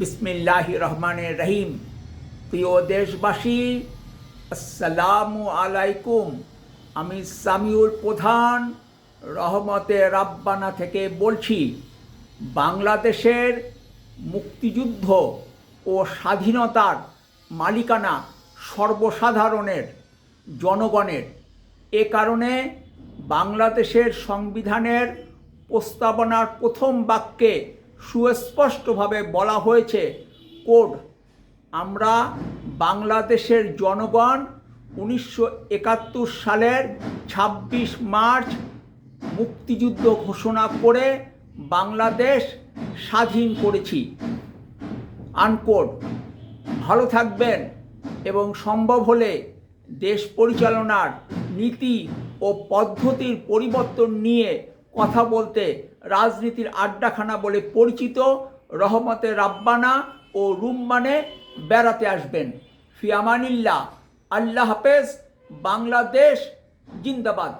বিসমিল্লাহ রহমানের রহিম প্রিয় দেশবাসী, আসসালামু আলাইকুম। আমি সামিউল প্রধান, রহমতে রাব্বানা থেকে বলছি, বাংলাদেশের মুক্তিযুদ্ধ ও স্বাধীনতার মালিকানা সর্বসাধারণের, জনগণের। এ কারণে বাংলাদেশের সংবিধানের প্রস্তাবনার প্রথম বাক্যে সুস্পষ্টভাবে বলা হয়েছে, কোড, আমরা বাংলাদেশের জনগণ উনিশশো একাত্তর সালের ছাব্বিশ মার্চ মুক্তিযুদ্ধ ঘোষণা করে বাংলাদেশ স্বাধীন করেছি। আনকোড, ভালো থাকবেন এবং সম্ভব হলে দেশ পরিচালনার নীতি ও পদ্ধতির পরিবর্তন নিয়ে কথা বলতে রাজনীতির আড্ডাখানা বলে পরিচিত রহমতে রাব্বানা ও রুম্মানে বেড়াতে আসবেন। ফিয়ামানিল্লা আল্লাহ হাফেজ। বাংলাদেশ জিন্দাবাদ।